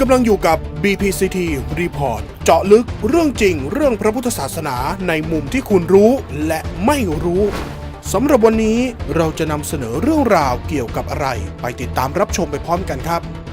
กำลังอยู่กับ BPCT Report เจาะลึกเรื่องจริงเรื่องพระพุทธศาสนาในมุมที่คุณรู้และไม่รู้สำหรับวันนี้เราจะนำเสนอเรื่องราวเกี่ยวกับอะไร ไปติดตามรับชมไปพร้อมกันครับ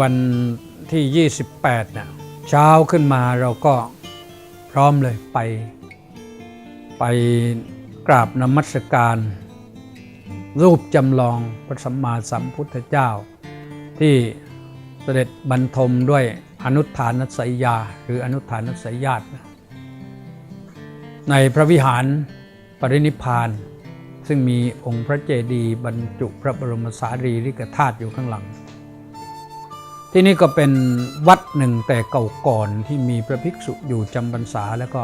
วันที่ 28เนี่ยเช้าขึ้นมาเราก็พร้อมเลยไป ไปกราบนมัสการ รูปจำลองพระสัมมาสัมพุทธเจ้า ที่เสด็จบรรทมด้วยอนุฐานสัยยา หรืออนุฐานสัยญาติในพระวิหารปรินิพาน ซึ่งมีองค์พระเจดีย์บรรจุพระบรมสารีริกธาตุอยู่ข้างหลัง ที่นี่ก็เป็นวัดหนึ่งแต่เก่าก่อนที่มีพระภิกษุอยู่จำพรรษาแล้วก็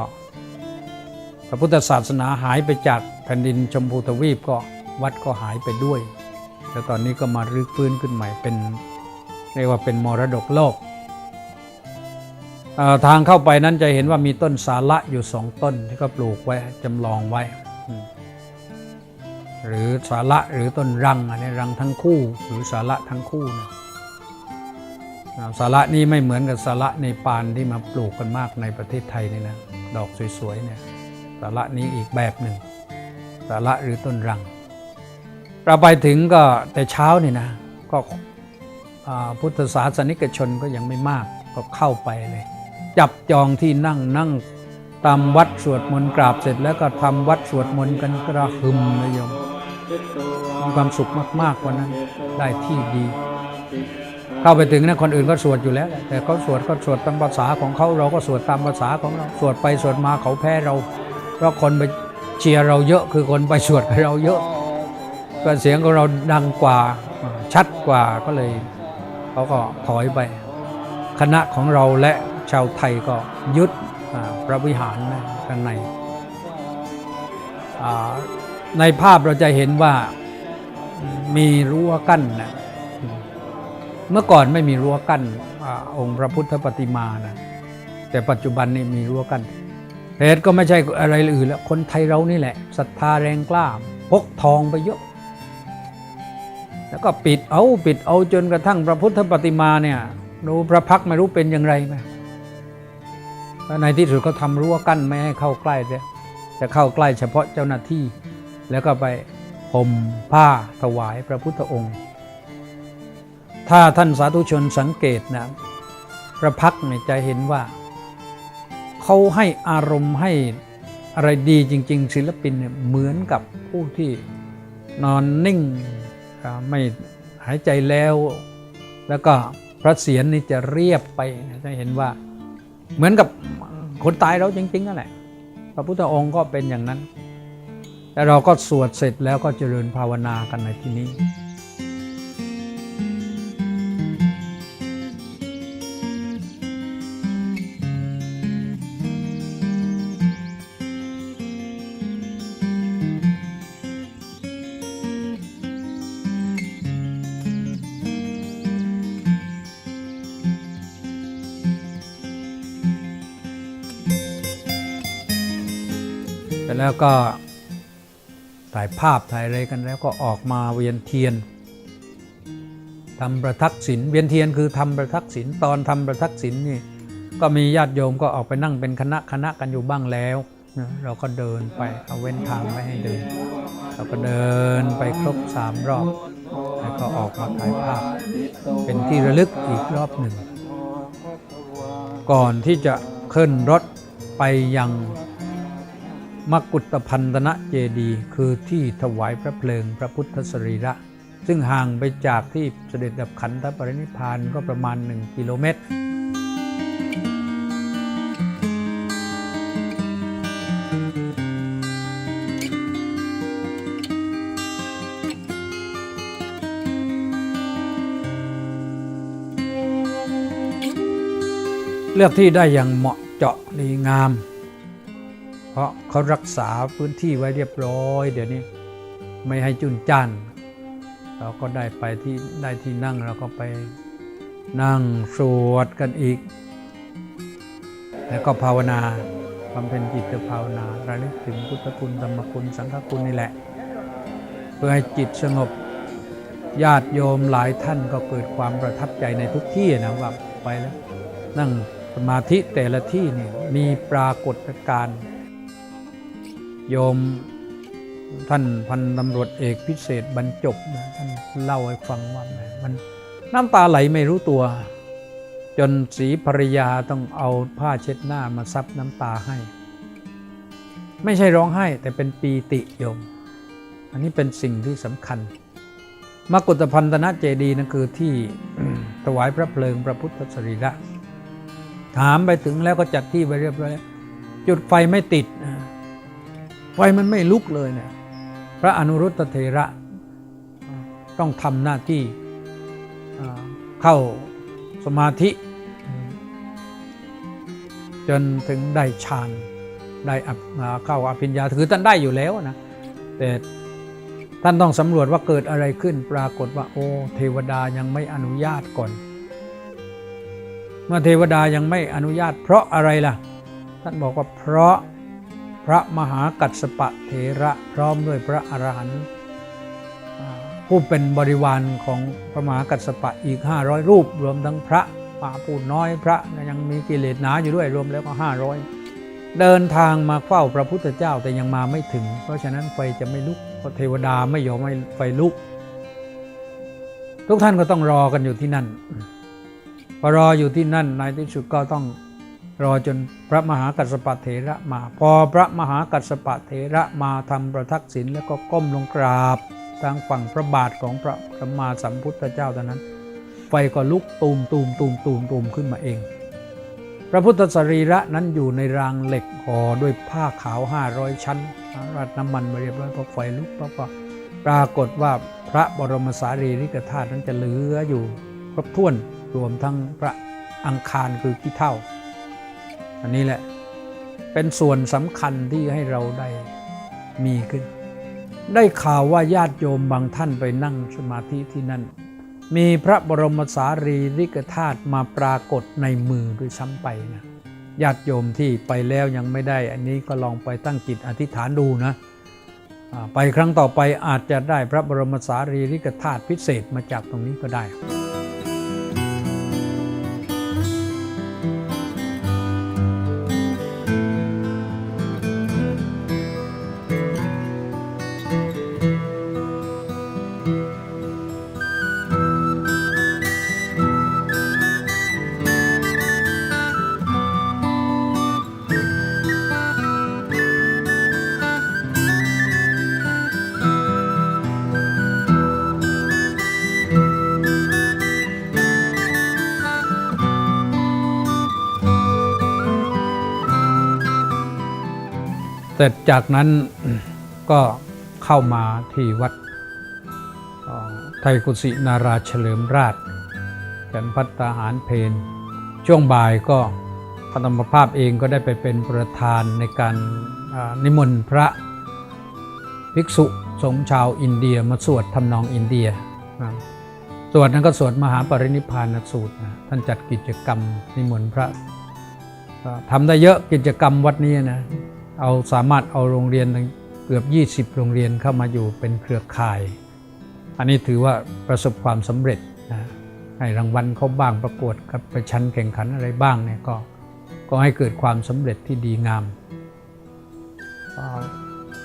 พระพุทธศาสนาหายไปจากแผ่นดินชมพูทวีปก็วัดก็หายไปด้วย แล้วตอนนี้ก็มารื้อฟื้นขึ้นใหม่เป็นเรียกว่าเป็นมรดกโลก ทางเข้าไปนั้นจะเห็นว่ามีต้นสาระอยู่สองต้นที่ก็ปลูกไว้จำลองไว้ หรือสาระหรือต้นรังอันนี้รังทั้งคู่หรือสาระทั้งคู่นะอ่า สาระนี้ไม่เหมือนกับสาระในปานที่มาปลูกกันมากในประเทศไทยนี่นะดอกสวยๆเนี่ยสาระนี้อีกแบบหนึ่งสาระหรือต้นรัง เราไปถึงก็แต่เช้านี่นะก็พุทธศาสนิกชนก็ยังไม่มากก็เข้าไปเลย จับจองที่นั่งนั่งตามวัดสวดมนต์กราบเสร็จแล้วก็ทำวัดสวดมนต์กันกระหึมเลยโยมมีความสุขมากๆกว่านั้นได้ที่ดี เข้าไปถึงนะคนอื่นก็สวดอยู่แล้ว แต่เขาสวดก็สวดตามภาษาของเขาเราก็สวดตามภาษาของเราสวดไปสวดมาเขาแพ้เรา เพราะคนไปเชียร์เราเยอะคือคนไปสวดกับเราเยอะก็เสียงของเราดังกว่าชัดกว่าก็เลยเขาก็ถอยไป คณะของเราและชาวไทยก็ยึดพระวิหารข้างในในภาพเราจะเห็นว่ามีรั้วกั้นนะ เมื่อก่อนไม่มีรั้วกั้นอองค์พระพุทธปฏิมานะแต่ปัจจุบันนี่มีรั้วกั้นเหตุก็ไม่ใช่อะไรอื่นแล้วคนไทยเรานี่แหละศรัทธาแรงกล้าพกทองไปเยอะ แล้วก็ปิดเอาปิดเอาจนกระทั่งพระพุทธปฏิมาเนี่ยดูพระพักไม่รู้เป็นอย่างไรไหมในที่สุดก็ทำรั้วกั้นไม่ให้เข้าใกล้เลยจะเข้าใกล้เฉพาะเจ้าหน้าที่ แล้วก็ไปห่มผ้าถวายพระพุทธองค์ ถ้าท่านสาธุชนสังเกตนะพระพักเนี่ยจะเห็นว่าเขาให้อารมณ์ให้อะไรดีจริง ๆ ศิลปินเนี่ยเหมือนกับผู้ที่นอนนิ่งไม่หายใจแล้ว แล้วก็พระเศียรนี่จะเรียบไปจะเห็นว่าเหมือนกับคนตายเราจริงๆนั่นแหละพระพุทธองค์ก็เป็นอย่างนั้น แต่เราก็สวดเสร็จแล้วก็เจริญภาวนากันในที่นี้ ร็จแล้วก็ถ่ายภาพถ่ายอะไรกันแล้วก็ออกมาเวียนเทียนทำประทักษิณเวียนเทียนคือทำประทักษิณตอนทำประทักษิณนี่ก็มีญาติโยมก็ออกไปนั่งเป็นคณะคณะกันอยู่บ้างแล้วนะเราก็เดินไปเอาเว้นทางไว้ให้เดิน เราก็เดินไปครบสามรอบแล้วก็ออกมาถ่ายภาพ เป็นที่ระลึกอีกรอบหนึ่ง ก่อนที่จะขึ้นรถไปยัง มกุฏพันธนะเจดีคือที่ถวายพระเพลิงพระพุทธสรีระ ซึ่งห่างไปจากที่เสด็จดับขันธปรินิพานก็ประมาณ 1 กิโลเมตร เลือกที่ได้อย่างเหมาะเจาะดีงาม ราะเขารักษาพื้นที่ไว้เรียบร้อย เดี๋ยวนี้ไม่ให้จุนจ้านเราก็ได้ไปที่ได้ที่นั่งเราก็ไปนั่งสวดกันอีก แล้วก็ภาวนาบำเพ็ญจิตภาวนาระลึกถึงพุทธคุณธรรมคุณสังฆคุณนี่แหละ เพื่อให้จิตสงบญาติโยมหลายท่านก็เกิดความประทับใจในทุกที่นะว่าไปแล้ว นั่งสมาธิแต่ละที่นี่มีปรากฏการณ์ โยมท่านพันตำรวจเอกพิเศษบรรจบนะท่านเล่าให้ฟังว่าแหมมันน้ำตาไหลไม่รู้ตัว จนสีภรรยาต้องเอาผ้าเช็ดหน้ามาซับน้ำตาให้ ไม่ใช่ร้องไห้แต่เป็นปีติโยม อันนี้เป็นสิ่งที่สำคัญมกุฏพันธนะเจดีนั่นคือที่ถวายพระเพลิงพระพุทธสรีระถามไปถึงแล้วก็จัดที่ไว้เรียบร้อยแล้วจุดไฟไม่ติดนะ ไฟมันไม่ลุกเลยเนี่ยพระอนุรุตเถระต้องทำหน้าที่เข้าสมาธิ จนถึงได้ฌานได้เข้าอภิญญาคือท่านได้อยู่แล้วนะแต่ท่านต้องสำรวจว่าเกิดอะไรขึ้นปรากฏว่า โอ้เทวดายังไม่อนุญาตก่อน เมื่อเทวดายังไม่อนุญาต เพราะอะไรล่ะ ท่านบอกว่าเพราะ พระมหากัสปะเถระพร้อมด้วยพระอรหันต์ผู้เป็นบริวารของพระมหากัสสปะอีก 500 รูป รวมทั้งพระป่าผู้น้อยพระยังมีกิเลสหนาอยู่ด้วยรวมแล้วก็ 500 เดินทางมาเฝ้าพระพุทธเจ้าแต่ยังมาไม่ถึง เพราะฉะนั้นไฟจะไม่ลุกเพราะเทวดาไม่ยอมให้ไฟลุก ทุกท่านก็ต้องรอกันอยู่ที่นั่นพอรออยู่ที่นั่นในที่สุดก็ต้อง รอจนพระมหากัสปะเถระมา พอพระมหากัสปะเถระมาทำประทักษิณแล้วก็ก้มลงกราบทางฝั่งพระบาทของพระสัมมาสัมพุทธเจ้าตอนนั้น ไฟก็ลุกตูมตูมตูมตูมตูมขึ้นมาเอง พระพุทธสรีระนั้นอยู่ในรางเหล็กห่อด้วยผ้าขาว 500 ชั้น ราดน้ำมันมาเรียบร้อยพอไฟลุกปั๊บปรากฏว่าพระบรมสารีริกธาตุนั้นจะเหลืออยู่ครบถ้วนรวมทั้งพระอังคารคือขี้เท่า อันนี้แหละเป็นส่วนสำคัญที่ให้เราได้มีขึ้น ได้ข่าวว่าญาติโยมบางท่านไปนั่งสมาธิที่นั่น มีพระบรมสารีริกธาตุมาปรากฏในมือด้วยซ้ำไปนะญาติโยมที่ไปแล้วยังไม่ได้ อันนี้ก็ลองไปตั้งจิตอธิษฐานดูนะไปครั้งต่อไปอาจจะได้พระบรมสารีริกธาตุพิเศษมาจากตรงนี้ก็ได้ เสร็จจากนั้นก็เข้ามาที่วัดไทยกุศินาราเฉลิมราชฉันพัตตาหารเพนช่วงบ่ายก็พระธรรมภาพเองก็ได้ไปเป็นประธานในการนิมนต์พระภิกษุสงฆ์ชาวอินเดียมาสวดทำนองอินเดียสวดนั้นก็สวดมหาปรินิพานสูตรนะท่านจัดกิจกรรมนิมนต์พระทำได้เยอะกิจกรรมวัดนี้นะ เอาสามารถเอาโรงเรียนเกือบ 20 โรงเรียนเข้ามาอยู่เป็นเครือข่าย อันนี้ถือว่าประสบความสำเร็จนะให้รางวัลเขาบ้างประกวดกับประชันแข่งขันอะไรบ้างเนี่ยก็ก็ให้เกิดความสำเร็จที่ดีงาม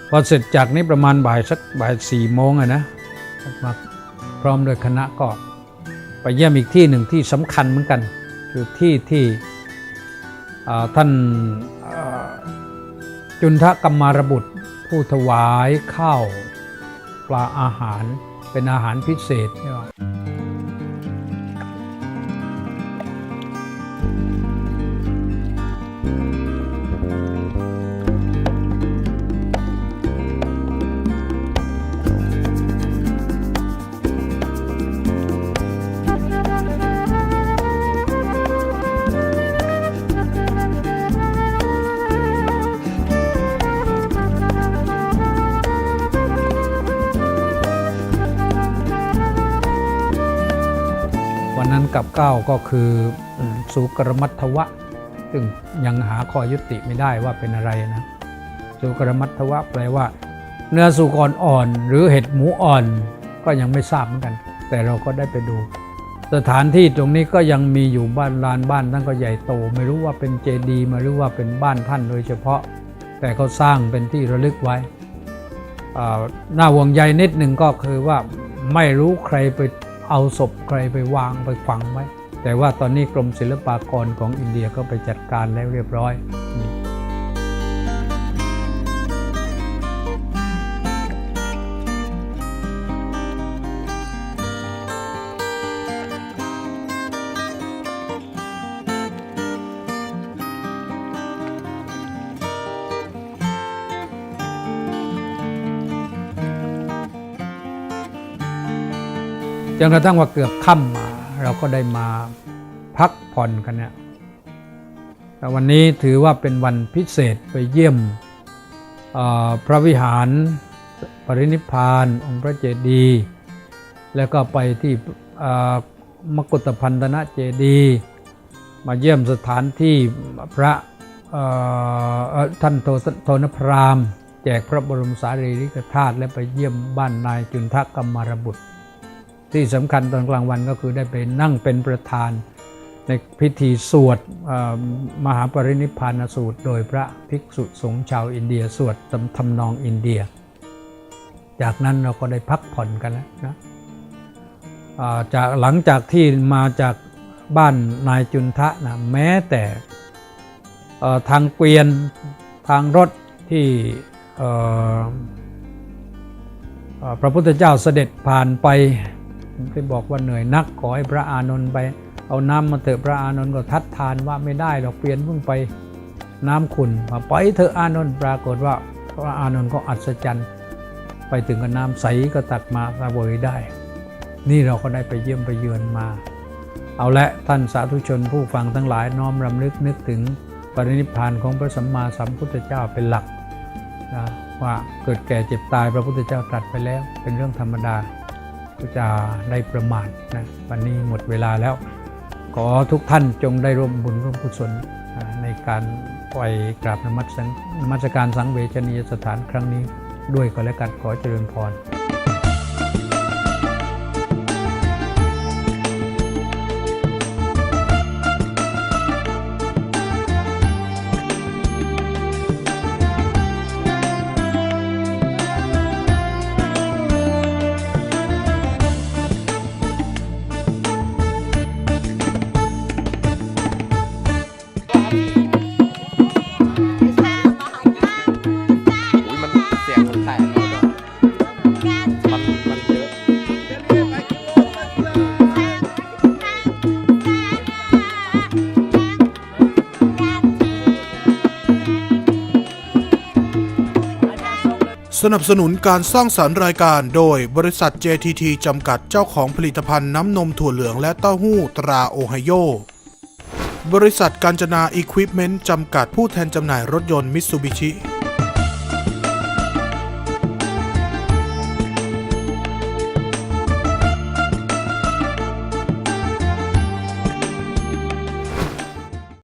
พอเสร็จจากนี้ประมาณบ่ายสักบ่ายสี่โมงอะนะมาพร้อมโดยคณะก็ไปเยี่ยมอีกที่หนึ่งที่สำคัญเหมือนกัน คือที่ที่ท่าน จุนทะกรรมารบุตร ผู้ถวายข้าวปลาอาหารเป็นอาหารพิเศษเนี่ยวัน ก็คือสุกรมัตถวะ ซึ่งยังหาข้อยุติไม่ได้ว่าเป็นอะไรนะสุกรมัตถวะแปลว่า เนื้อสุกรอ่อนหรือเห็ดหมูอ่อนก็ยังไม่ทราบเหมือนกัน แต่เราก็ได้ไปดู สถานที่ตรงนี้ก็ยังมีอยู่บ้านลานบ้านท่านก็ใหญ่โต ไม่รู้ว่าเป็นเจดีย์มาหรือว่าเป็นบ้านท่านโดยเฉพาะ แต่เขาสร้างเป็นที่ระลึกไว้อ่าหน้าห่วงใยนิดหนึ่งก็คือว่าไม่รู้ใครไปเอาศพใครไปวางไปฝังไว้ แต่ว่าตอนนี้กรมศิลปากรของอินเดียก็ไปจัดการแล้วเรียบร้อยจนกระทั่งว่าเกือบค่ำมา เราก็ได้มาพักผ่อนกันเนี่ยแต่วันนี้ถือว่าเป็นวันพิเศษไปเยี่ยมพระวิหารปรินิพาน องค์พระเจดีย์แล้วก็ไปที่มกุฏพันธนะเจดีย์มาเยี่ยมสถานที่พระท่านโทโทนพราม แจกพระบรมสารีริกธาตุและไปเยี่ยมบ้านนายจุนทกรรมารบุตร ที่สำคัญตอนกลางวันก็คือได้ไปนั่งเป็นประธาน ในพิธีสวดมหาปรินิพพานสูตร โดยพระภิกษุสงฆ์ชาวอินเดียสวดทำทำนองอินเดีย จากนั้นเราก็ได้พักผ่อนกันแล้วนะจากหลังจากที่มาจากบ้านนายจุนทะนะแม้แต่ทางเกวียนทางรถที่พระพุทธเจ้าเสด็จผ่านไป ที่บอกว่าเหนื่อยนักขอให้พระอานนท์ไป เอาน้ำมาเถอะพระอานนท์ก็ทัดทานว่าไม่ได้หรอกเปลี่ยนเพิ่งไปน้ำขุนมาไปเถอะอานนท์ปรากฏว่าพระอานนท์ก็อัศจรรย์ ไปถึงกับน้ำใสก็ตักมาสวยได้ นี่เราก็ได้ไปเยี่ยมไปเยือนมา เอาละท่านสาธุชนผู้ฟังทั้งหลายน้อมรำลึกนึกถึงปรินิพานของพระสัมมาสัมพุทธเจ้าเป็นหลักนะว่าเกิดแก่เจ็บตายพระพุทธเจ้าตรัสไปแล้วเป็นเรื่องธรรมดา จะได้ประมาทนะวันนี้หมดเวลาแล้ว ขอทุกท่านจงได้ร่วมบุญร่วมกุศลในการปกราบนมัสสังนมัสการสังเวชนียสถานครั้งนี้ด้วยก็แล้วกันขอเจริญพร สนับสนุนการสร้างสารรค์รายการโดยบริษัท JTT จำกัดเจ้าของผลิตภัณฑ์น้ำนมถั่วเหลืองและเต้าหู้ตราโอไฮโอบริษัทการจนาอีควิปเมนต์จำกัดผู้แทนจำหน่ายรถยนต์มิตซูบิชิ